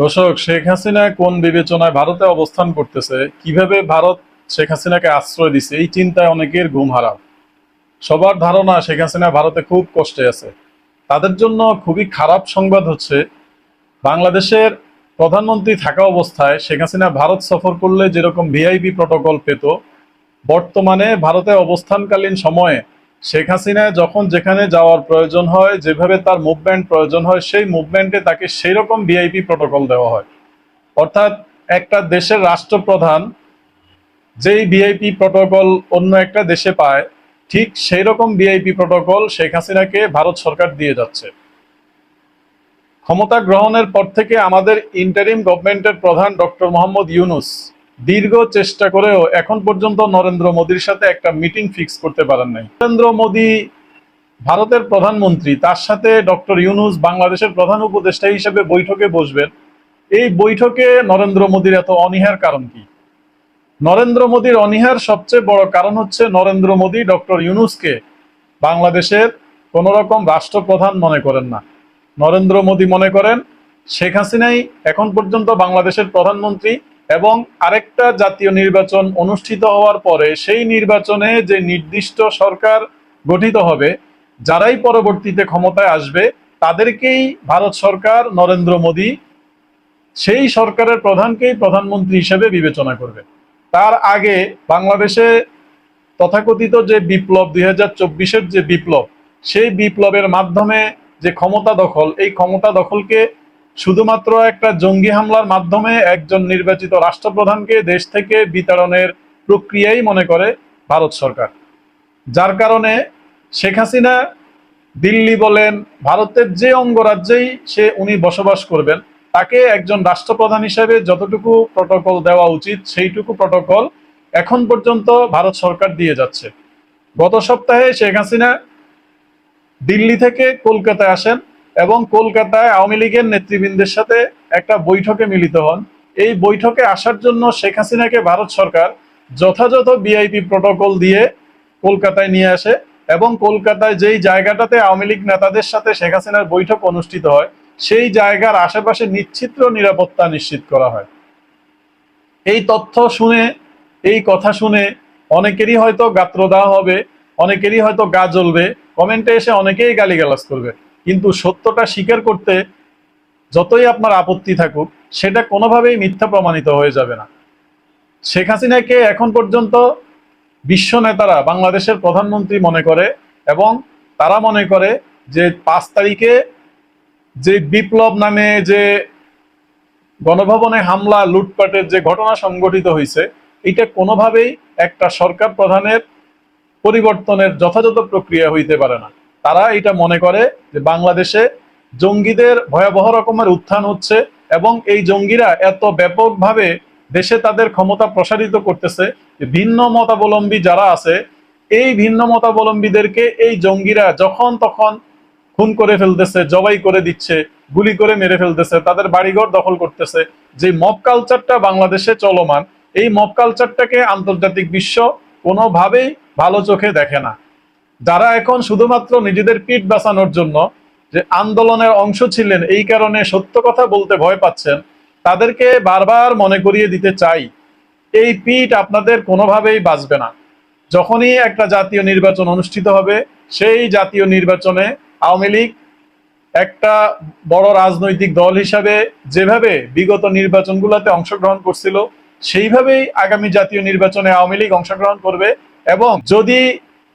দর্শক, শেখ হাসিনা কোন বিবেচনায় ভারতে অবস্থান করতেছে? কীভাবে ভারত শেখ হাসিনাকে আশ্রয় দিছে? এই চিন্তায় অনেকের ঘুম হারাম সবার ধারণা, শেখ হাসিনা ভারতে খুব কষ্টে আছে। তাদের জন্য খুবই খারাপ সংবাদ হচ্ছে, বাংলাদেশের প্রধানমন্ত্রী থাকা অবস্থায় শেখ হাসিনা ভারত সফর করলে যেরকম ভিআইপি প্রটোকল পেত, বর্তমানে ভারতে অবস্থানকালীন সময়ে শেখ হাসিনা যখন যেখানে যাওয়ার প্রয়োজন হয়, যেভাবে তার মুভমেন্ট প্রয়োজন হয়, সেই মুভমেন্টে তাকে সেই রকম ভিআইপি প্রোটোকল দেওয়া হয়। অর্থাৎ একটা দেশের রাষ্ট্রপ্রধান যেই ভিআইপি প্রটোকল অন্য একটা দেশে পায়, ঠিক সেই রকম ভিআইপি প্রোটোকল শেখ হাসিনাকে ভারত সরকার দিয়ে যাচ্ছে। ক্ষমতা গ্রহণের পর থেকে আমাদের ইন্টারিম গভর্নমেন্টের প্রধান ডক্টর মোহাম্মদ ইউনুস দীর্ঘ চেষ্টা করেও এখন পর্যন্ত নরেন্দ্র মোদীর সাথে একটা মিটিং ফিক্স করতে পারেন নাই। নরেন্দ্র মোদী ভারতের প্রধানমন্ত্রী, তার সাথে ডক্টর ইউনুস বাংলাদেশের প্রধান উপদেষ্টা হিসেবে বৈঠকে বসবেন। এই বৈঠকে নরেন্দ্র মোদীর এত অনীহার কারণ কি? নরেন্দ্র মোদীর অনীহার সবচেয়ে বড় কারণ হচ্ছে নরেন্দ্র মোদী ডক্টর ইউনুসকে বাংলাদেশের কোন রকম রাষ্ট্রপ্রধান মনে করেন না। নরেন্দ্র মোদী মনে করেন, শেখ হাসিনাই এখন পর্যন্ত বাংলাদেশের প্রধানমন্ত্রী এবং আরেকটা জাতীয় নির্বাচন অনুষ্ঠিত হওয়ার পরে সেই নির্বাচনে যে নির্দিষ্ট সরকার গঠিত হবে, যারাই পরবর্তীতে ক্ষমতায় আসবে, তাদেরকেই ভারত সরকার নরেন্দ্র মোদী সেই সরকারের প্রধানকেই প্রধানমন্ত্রী হিসেবে বিবেচনা করবে। তার আগে বাংলাদেশে তথাকথিত যে বিপ্লব, দুই হাজার চব্বিশের যে বিপ্লব, সেই বিপ্লবের মাধ্যমে যে ক্ষমতা দখল, এই ক্ষমতা দখলকে শুধুমাত্র একটা জঙ্গি হামলার মাধ্যমে একজন নির্বাচিত রাষ্ট্রপ্রধানকে দেশ থেকে বিতাড়নের প্রক্রিয়াই মনে করে ভারত সরকার। যার কারণে শেখ হাসিনা দিল্লি বলেন, ভারতের যে অঙ্গরাজ্যেই সে উনি বসবাস করবেন, তাকে একজন রাষ্ট্রপ্রধান হিসেবে যতটুকু প্রটোকল দেওয়া উচিত, সেইটুকু প্রটোকল এখন পর্যন্ত ভারত সরকার দিয়ে যাচ্ছে। গত সপ্তাহে শেখ হাসিনা দিল্লি থেকে কলকাতায় আসেন। এবং কলকাতায় আওয়ামী লীগের নেতৃবৃন্দের সাথে একটা বৈঠকে মিলিত হন। এই বৈঠকে আসার জন্য শেখ হাসিনাকে ভারত সরকার যথাযথ বিআইপি প্রটোকল দিয়ে কলকাতায় নিয়ে আসে এবং কলকাতায় যেই জায়গাটাতে আওয়ামী লীগ নেতাদের সাথে শেখ হাসিনার বৈঠক অনুষ্ঠিত হয়, সেই জায়গার আশেপাশে নিশ্চিত্র নিরাপত্তা নিশ্চিত করা হয়। এই তথ্য শুনে, এই কথা শুনে অনেকেরই হয়তো গাত্র দেওয়া হবে, অনেকেরই হয়তো গা জ্বলবে, কমেন্টে এসে অনেকেই গালিগালাজ করবে। কিন্তু সত্যটা স্বীকার করতে যতই আপনার আপত্তি থাকুক, সেটা কোনোভাবেই মিথ্যা প্রমাণিত হয়ে যাবে না। শেখ হাসিনাকে এখন পর্যন্ত বিশ্ব নেতারা, বাংলাদেশের প্রধানমন্ত্রী মনে করে এবং তারা মনে করে যে পাঁচ তারিখে যে বিপ্লব নামে যে গণভবনে হামলা, লুটপাটের যে ঘটনা সংঘটিত হয়েছে, এটা কোনোভাবেই একটা সরকার প্রধানের পরিবর্তনের যথাযথ প্রক্রিয়া হইতে পারে না। তারা এটা মনে করে যে বাংলাদেশে জঙ্গিদের ভয়াবহ রকমের উত্থান হচ্ছে এবং এই জঙ্গিরা এত ব্যাপকভাবে দেশে তাদের ক্ষমতা প্রসারিত করতেছে ভিন্ন মতাবলম্বী যারা আছে, এই ভিন্ন মতাবলম্বীদেরকে এই জঙ্গিরা যখন তখন খুন করে ফেলতেছে, জবাই করে দিচ্ছে, গুলি করে মেরে ফেলতেছে, তাদের বাড়িঘর দখল করতেছে। যে মব কালচারটা বাংলাদেশে চলমান, এই মব কালচারটাকে আন্তর্জাতিক বিশ্ব কোনোভাবেই ভালো চোখে দেখে না। যারা এখন শুধুমাত্র নিজেদের পিঠ বাঁচানোর জন্য যে আন্দোলনের অংশ ছিলেন, এই কারণে সত্য কথা বলতে ভয় পাচ্ছেন, তাদেরকে বারবার মনে করিয়ে দিতে চাই। এই পিঠ আপনাদের কোনোভাবেই বাঁচবে না। যখনই একটা জাতীয় নির্বাচন অনুষ্ঠিত হবে, সেই জাতীয় নির্বাচনে আওয়ামী লীগ একটা বড় রাজনৈতিক দল হিসাবে যেভাবে বিগত নির্বাচনগুলোতে অংশগ্রহণ করছিল, সেইভাবেই আগামী জাতীয় নির্বাচনে আওয়ামী লীগ অংশগ্রহণ করবে এবং যদি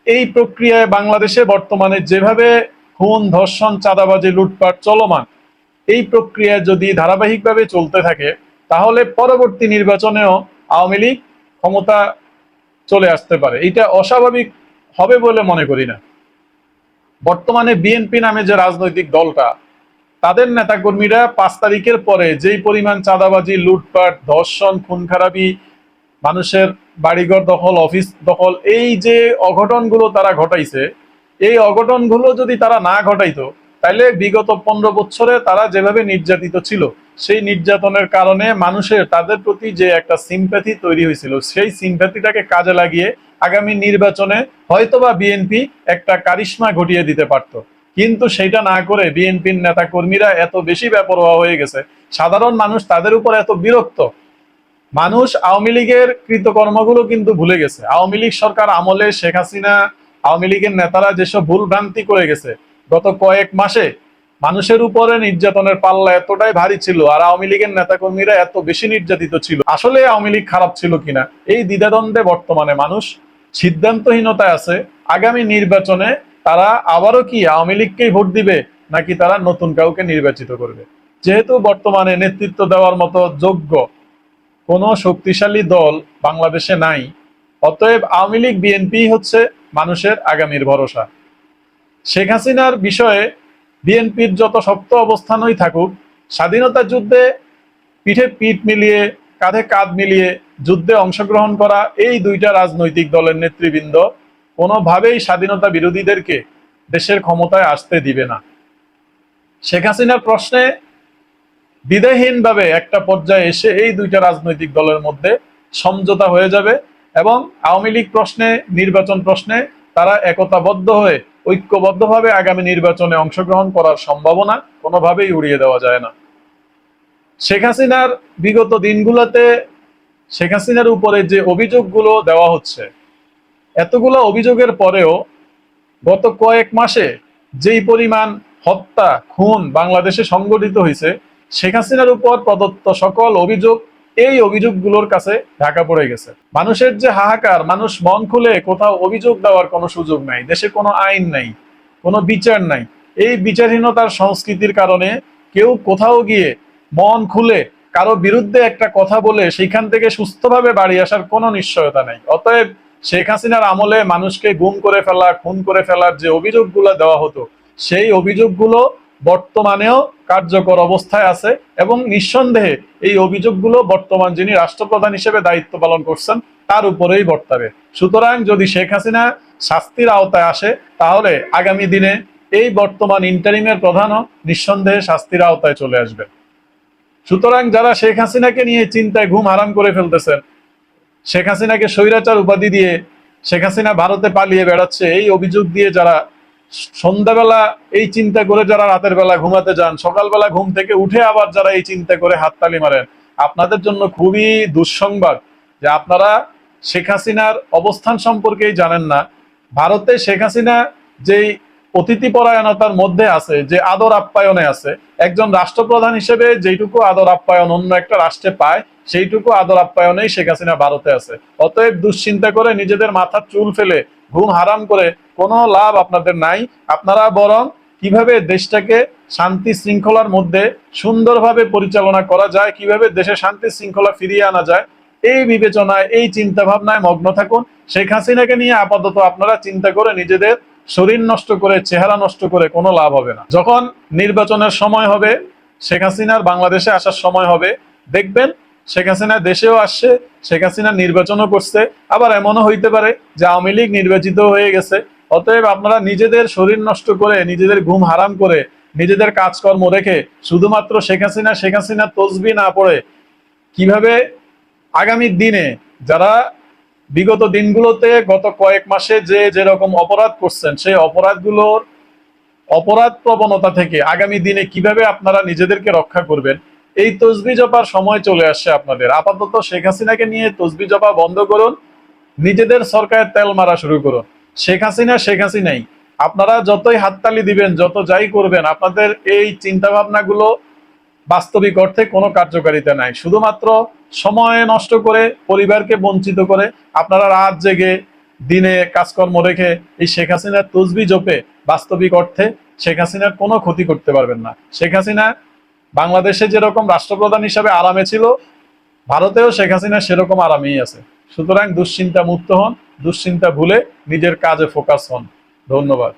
এই প্রক্রিয়ায় বাংলাদেশে বর্তমানে যেভাবে খুন, ধর্ষণ, চাঁদাবাজি, লুটপাট চলমান, এই প্রক্রিয়া যদি ধারাবাহিকভাবে চলতে থাকে, তাহলে পরবর্তী নির্বাচনেও আওয়ামী লীগ ক্ষমতা চলে আসতে পারে। এটা অস্বাভাবিক হবে বলে মনে করি না। বর্তমানে বিএনপি নামে যে রাজনৈতিক দলটা, তাদের নেতাকর্মীরা পাঁচ তারিখের পরে যেই পরিমাণ চাঁদাবাজি, লুটপাট, ধর্ষণ খুন খারাপি মানুষের বাড়িঘর দখল, অফিস দখল, এই যে অঘটনগুলো তারা ঘটাইছে, এই অঘটনগুলো যদি তারা না ঘটাইতো, তাইলে বিগত পনেরো বছরে তারা যেভাবে নির্যাতিত ছিল, সেই নির্যাতনের কারণে মানুষের, তাদের প্রতি যে একটা সিম্প্যাথি তৈরি হয়েছিল, সেই সিম্প্যাথিটাকে কাজে লাগিয়ে আগামী নির্বাচনে হয়তোবা বিএনপি একটা কারিশ্মা ঘটিয়ে দিতে পারত। কিন্তু সেটা না করে বিএনপির নেতা কর্মীরা এত বেশি বেপরোয়া হয়ে গেছে। সাধারণ মানুষ তাদের উপর এত বিরক্ত মানুষ আওয়ামী লীগের কৃতকর্মগুলো কিন্তু ভুলে গেছে। আওয়ামী লীগ সরকার আমলে শেখ হাসিনা, আওয়ামী লীগের নেতারা যেসব ভুল ভ্রান্তি করে গেছে, গত কয়েক মাসে মানুষের উপরে নির্যাতনের পাল্লা এতটাই ভারী ছিল আর আওয়ামী লীগের নেতাকর্মীরা এত বেশি নির্যাতিত ছিল, আসলে আওয়ামী লীগ খারাপ ছিল কিনা? এই দ্বিধাদ্বন্দ্বে বর্তমানে মানুষ সিদ্ধান্তহীনতায় আছে। আগামী নির্বাচনে তারা আবারও কি আওয়ামী লীগকেই ভোট দিবে, নাকি তারা নতুন কাউকে নির্বাচিত করবে? যেহেতু বর্তমানে নেতৃত্ব দেওয়ার মতো যোগ্য কোনো শক্তিশালী দল বাংলাদেশে নাই, অতএব আওয়ামী লীগ, বিএনপি হচ্ছে মানুষের আগামীর ভরসা। শেখ হাসিনার বিষয়ে বিএনপির যত শক্ত অবস্থানই থাকুক, স্বাধীনতা যুদ্ধে পিঠে পিঠ মিলিয়ে, কাঁধে কাঁধ মিলিয়ে যুদ্ধে অংশগ্রহণ করা এই দুইটা রাজনৈতিক দলের নেতৃবৃন্দ কোনোভাবেই স্বাধীনতা বিরোধীদেরকে দেশের ক্ষমতায় আসতে দিবে না। শেখ হাসিনার প্রশ্নে বিদায়হীনভাবে একটা পর্যায়ে এসে এই দুইটা রাজনৈতিক দলের মধ্যে সমঝোতা হয়ে যাবে এবং আওয়ামী লীগ প্রশ্নে, নির্বাচন প্রশ্নে তারা একতাবদ্ধ হয়ে, ঐক্যবদ্ধভাবে আগামী নির্বাচনে অংশগ্রহণ করার সম্ভাবনা কোনোভাবেই উড়িয়ে দেওয়া যায় না। শেখ হাসিনার বিগত দিনগুলোতে, শেখ হাসিনার উপরে যে অভিযোগগুলো দেওয়া হচ্ছে, এতগুলো অভিযোগের পরেও গত কয়েক মাসে যেই পরিমাণ হত্যা, খুন বাংলাদেশে সংগঠিত হয়েছে শেখ হাসিনার উপর প্রদত্ত সকল অভিযোগ, এই অভিযোগগুলোর কাছে ঢাকা পড়ে গেছে। মানুষের যে হাহাকার, মানুষ মন খুলে কোথাও অভিযোগ দেওয়ার কোনো সুযোগ নাই। দেশে কোনো আইন নাই, কোনো বিচার নাই। এই বিচারহীনতার সংস্কৃতির কারণে কেউ কোথাও গিয়ে মন খুলে কারও বিরুদ্ধে একটা কথা বলে সেইখান থেকে সুস্থভাবে বাড়ি আসার কোনো নিশ্চয়তা নেই। অতএব শেখ হাসিনার আমলে মানুষকে গুম করে ফেলা, খুন করে ফেলার যে অভিযোগগুলো দেওয়া হতো, সেই অভিযোগগুলো বর্তমানেও কার্যকর অবস্থায় আছে এবং নিঃসন্দেহে এই অভিযোগগুলো বর্তমান যিনি রাষ্ট্রপ্রধান হিসেবে দায়িত্ব পালন করছেন, তার উপরেই বর্তাবে। সুতরাং যদি শেখ হাসিনা শাস্তির আওতায় আসে, তাহলে আগামী দিনে এই বর্তমান ইন্টারিমের প্রধানও নিঃসন্দেহে শাস্তির আওতায় চলে আসবে। সুতরাং যারা শেখ হাসিনাকে নিয়ে চিন্তায় ঘুম হারাম করে ফেলতেছেন, শেখ হাসিনাকে স্বৈরাচার উপাধি দিয়ে শেখ হাসিনা ভারতে পালিয়ে বেড়াচ্ছে, এই অভিযোগ দিয়ে যারা সন্ধ্যাবেলা এই চিন্তা করে যারা রাতের বেলা ঘুমাতে যান, সকালবেলা ঘুম থেকে উঠে আবার যারা এই চিন্তা করে হাততালি মারেন, আপনাদের জন্য খুবই দুঃসংবাদ যে আপনারা শেখ হাসিনার অবস্থান সম্পর্কেই জানেন না। ভারতে শেখ হাসিনা যেই অতিথি পরায়ণতার মধ্যে আছে, যে আদর আপ্যায়নে আছে, একজন রাষ্ট্রপ্রধান হিসেবে যেইটুকু আদর আপ্যায়ন অন্য একটা রাষ্ট্রে পায়, সেইটুকু আদর আপ্যায়নেই শেখ হাসিনা ভারতে আছে। অতএব দুশ্চিন্তা করে নিজেদের মাথার চুল ফেলে ঘুম হারাম করে কোনো লাভ আপনাদের নাই। আপনারা বরং কীভাবে দেশটাকে শান্তি শৃঙ্খলার মধ্যে সুন্দরভাবে পরিচালনা করা যায়, কীভাবে দেশে শান্তি শৃঙ্খলা ফিরিয়ে আনা যায়, এই বিবেচনায়, এই চিন্তা ভাবনায় মগ্ন থাকুন। শেখ হাসিনাকে নিয়ে আপাতত আপনারা চিন্তা করে নিজেদের শরীর নষ্ট করে, চেহারা নষ্ট করে কোনো লাভ হবে না। যখন নির্বাচনের সময় হবে, শেখ হাসিনার বাংলাদেশে আসার সময় হবে, দেখবেন শেখ হাসিনা দেশেও আসছে, শেখ হাসিনা নির্বাচনও করছে। আবার এমনও হইতে পারে যে আওয়ামী লীগ নির্বাচিত হয়ে গেছে। অতএব আপনারা নিজেদের শরীর নষ্ট করে, নিজেদের ঘুম হারাম করে, নিজেদের কাজকর্ম রেখে শুধুমাত্র শেখ হাসিনা শেখ হাসিনা তসবি না পড়ে, কীভাবে আগামী দিনে যারা বিগত দিনগুলোতে গত কয়েক মাসে যে যেরকম অপরাধ করছেন, সেই অপরাধগুলোর অপরাধ প্রবণতা থেকে আগামী দিনে কীভাবে আপনারা নিজেদেরকে রক্ষা করবেন এই তসবি জপার সময় চলে আসছে আপনাদের। আপাতত শেখ হাসিনাকে নিয়ে তসবি জপা বন্ধ করুন। নিজেদের সরকারের তেল মারা শুরু করুন। শেখ হাসিনা, শেখ হাসিনাই। আপনারা যতই হাততালি দিবেন, যত যাই করবেন, আপনাদের এই চিন্তা ভাবনাগুলো বাস্তবিক অর্থে কোনো কার্যকারিতা নাই। শুধুমাত্র সময় নষ্ট করে, পরিবারকে বঞ্চিত করে আপনারা রাত জেগে, দিনে কাজকর্ম রেখে এই শেখ হাসিনার তসবি জপে বাস্তবিক অর্থে শেখ হাসিনার কোনো ক্ষতি করতে পারবেন না। শেখ হাসিনা বাংলাদেশে যেরকম রাষ্ট্রপ্রধান হিসাবে আরামে ছিল, ভারতেও শেখ হাসিনা সেরকম আরামেই আছে। সুতরাং দুশ্চিন্তা মুক্ত হন, দুশ্চিন্তা ভুলে নিজের কাজে ফোকাস হন। ধন্যবাদ।